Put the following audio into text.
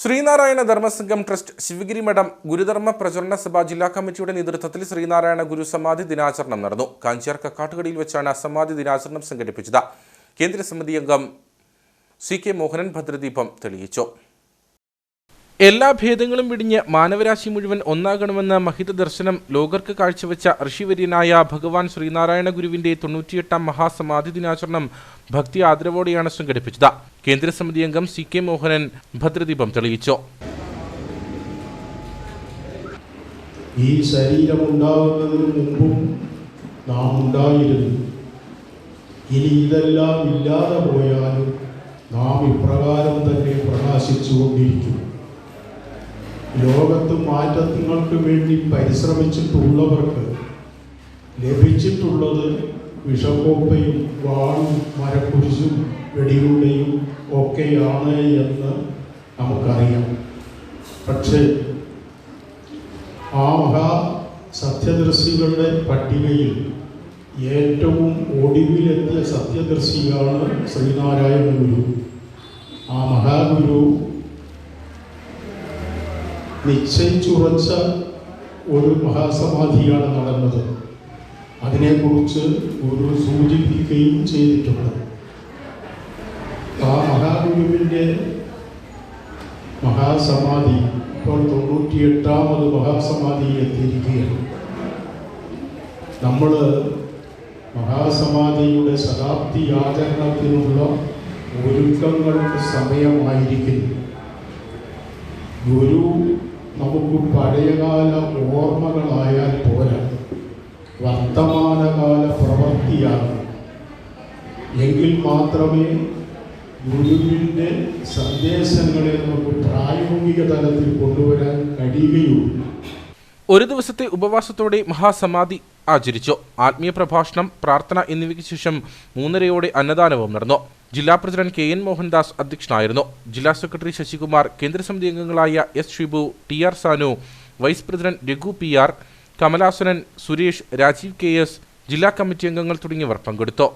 Sreenarayana Dharmasangham trust Sivagiri മഠം ഗുരുധർമ്മ പ്രചരണ സഭ ജില്ലാ കമ്മിറ്റിയുടെ നേതൃത്വത്തിൽ ശ്രീനാരായണ ഗുരു സമാധി ദിനാചരണം നടന്നു. കാഞ്ചിയാർ കക്കാട്ടുകടിയിൽ വെച്ചാണ് സമാധി ദിനാചരണം സംഘടിപ്പിച്ചത്. കേന്ദ്ര സമിതി അംഗം സി കെ മോഹനൻ ഭദ്രദീപം തെളിയിച്ചു. എല്ലാ ഭേദങ്ങളും വിടിഞ്ഞ് മാനവരാശി മുഴുവൻ ഒന്നാകണമെന്ന മഹിത ദർശനം ലോകർക്ക് കാഴ്ചവെച്ച ഋഷിവര്യനായ ഭഗവാൻ ശ്രീനാരായണ ഗുരുവിന്റെ തൊണ്ണൂറ്റിയെട്ടാം മഹാസമാധി ദിനാചരണം ഭക്തി ആദരവോടെയാണ് സംഘടിപ്പിച്ചത്. കേന്ദ്ര സമിതി അംഗം സി കെ മോഹനൻ ഭദ്രദീപം തെളിയിച്ചു. ഈ ശരീരമുണ്ടാകുന്നതിന് മുമ്പും നാം ഉണ്ടായിരുന്നു. ഇനി ഇതെല്ലാം ഇല്ലാതെ പോയാലും നാം ഇപ്രകാരം തന്നെ പ്രകാശിച്ചുകൊണ്ടിരിക്കും. ലോകത്ത് മാറ്റങ്ങൾക്ക് വേണ്ടി പരിശ്രമിച്ചിട്ടുള്ളവർക്ക് ലഭിച്ചിട്ടുള്ളത് വിഷക്കോപ്പയും വാളും മരക്കുരിശും വെടിയുണ്ടയും ഒക്കെയാണ് എന്ന് നമുക്കറിയാം. പക്ഷേ ആ മഹാ സത്യദർശികളുടെ പട്ടികയിൽ ഏറ്റവും ഒടുവിലെത്തിയ സത്യദർശിയാണ് ശ്രീനാരായണ ഗുരു. ആ മഹാഗുരു നിശ്ചയിച്ചുറച്ച ഒരു മഹാസമാധിയാണ് നടന്നത്. അതിനെക്കുറിച്ച് ഗുരു സൂചിപ്പിക്കുകയും ചെയ്തിട്ടുണ്ട്. ആ മഹാഗുരുവിന്റെ മഹാസമാധി ഇപ്പോൾ തൊണ്ണൂറ്റിയെട്ടാമത് മഹാസമാധിയിൽ എത്തിയിരിക്കുകയാണ്. നമ്മൾ മഹാസമാധിയുടെ ശതാബ്ദി ആചരണത്തിനുള്ള ഒരുക്കങ്ങൾക്ക് സമയമായിരിക്കുന്നു. ഗുരു നമുക്ക് പഴയകാല ഓർമ്മകളായാൽ പോരാ. വർത്തമാനകാല പ്രവൃത്തിയാണ്. എങ്കിൽ മാത്രമേ ഗുരുവിന്റെ സന്ദേശങ്ങളെ നമുക്ക് പ്രായോഗിക തലത്തിൽ കൊണ്ടുവരാൻ കഴിയുകയുള്ളൂ. ഒരു ദിവസത്തെ ഉപവാസത്തോടെ മഹാസമാധി ആചരിച്ചു. ആത്മീയ പ്രഭാഷണം പ്രാർത്ഥന എന്നിവയ്ക്ക് ശേഷം മൂന്നരയോടെ അന്നദാനവും നടന്നു. ജില്ലാ പ്രസിഡന്റ് കെ എൻ മോഹൻദാസ് അധ്യക്ഷനായിരുന്നു. ജില്ലാ സെക്രട്ടറി ശശികുമാർ കേന്ദ്രസമിതി അംഗങ്ങളായ S Shibu T R Sanu vice president Raghu P R Kamalasanan Suresh Rajeev K S ജില്ലാ കമ്മിറ്റി അംഗങ്ങൾ തുടങ്ങിയവർ പങ്കെടുത്തു.